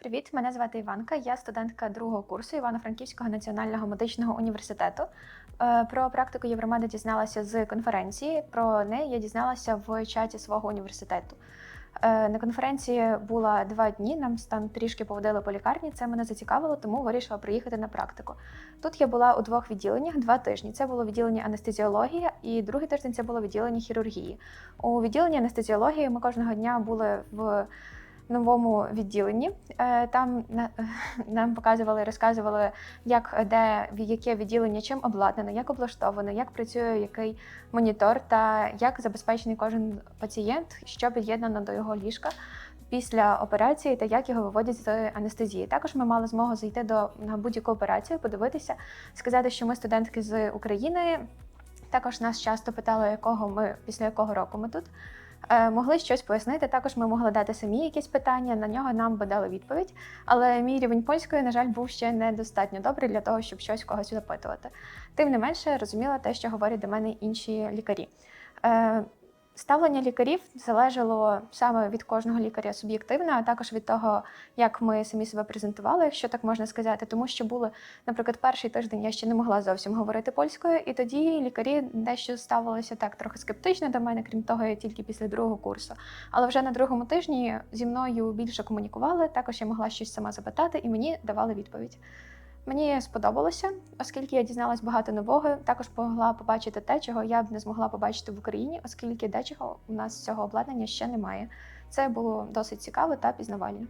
Привіт, мене звати Іванка. Я студентка другого курсу Івано-Франківського національного медичного університету. Е, Про практику Євромеди дізналася з конференції. Про неї я дізналася в чаті свого університету. Е, На конференції була два дні. Нам там трішки поводили по лікарні. Це мене зацікавило, тому вирішила приїхати на практику. Тут я була у двох відділеннях два тижні. Це було відділення анестезіології, і другий тиждень це було відділення хірургії. У відділенні анестезіології ми кожного дня були в новому відділенні. Е, Там нам показували, розказували, як де в- яке відділення чим обладнане, як облаштоване, як працює який монітор, та як забезпечений кожен пацієнт, що під'єднано до його ліжка. Після операції та як його виводять з анестезії. Також ми мали змогу зайти до будь-яку операцію, подивитися, сказати, що ми студентки з України. Також нас часто питали, якого ми після якого року ми тут. Е, могли щось пояснити. Також ми могли дати самі якісь питання. На нього нам би дали відповідь. Але мій рівень польської, на жаль, був ще недостатньо добрий для того, щоб щось когось запитувати. Тим не менше, розуміла те, що говорять до мене інші лікарі. Ставлення лікарів залежало саме від кожного лікаря суб'єктивно, а також від того, як ми самі себе презентували, якщо так можна сказати. Тому що були, наприклад, перший тиждень я ще не могла зовсім говорити польською, і тоді лікарі дещо ставилися так трохи скептично до мене, крім того, я тільки після другого курсу. Але вже на другому тижні зі мною більше комунікували. Також я могла щось сама запитати, і мені давали відповідь. Мені сподобалося, оскільки я дізналась багато нового. Також могла побачити те, чого я б не змогла побачити в Україні, оскільки дечого у нас цього обладнання ще немає. Це було досить цікаво та пізнавально.